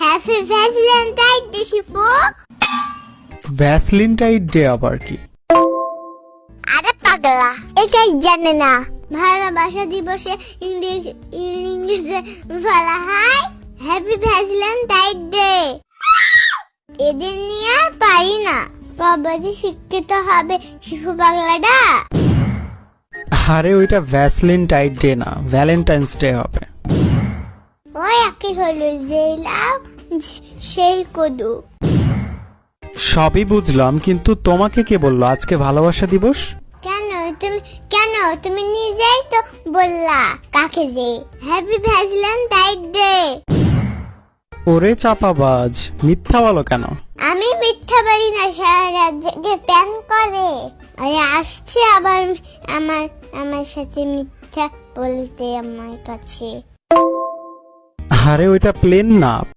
Happy Valentine day শিফু ভ্যাসলিনটাইট day আবার কি? আরে পাগলা এটাই জানে না। ভালোবাসা দিবসে ইংরেজিতে বলা হয় হ্যাপি ভ্যালেন্টাইন ডে এদিন নিয়ে আর পারি না। কবে যে শিক্ষিত হবে শিশু বাংলাটা আরে ওইটা ভ্যাসলিনটাইট ডে না ভ্যালেন্টাইন্স ডে হবে। একই হলো যেই লাভ সেই কদু। সবই বুঝলাম কিন্তু তোমাকে কে বলল? আজকে ভালোবাসা দিবস? কেন? তুমি কেন? তুমি নিজেই তো বললা। কাকে যে? হ্যাপি ভ্যালেন্টাইন ডে ওরে চাপাবাজ মিথ্যা বলো কেন? আমি মিথ্যা বলি না সারা রাজ্যকে প্যান করে। আরে আসছে আবার আমার আমার সাথে মিথ্যা বলতে আমার কাছে। আরে ওইটা প্লেন না।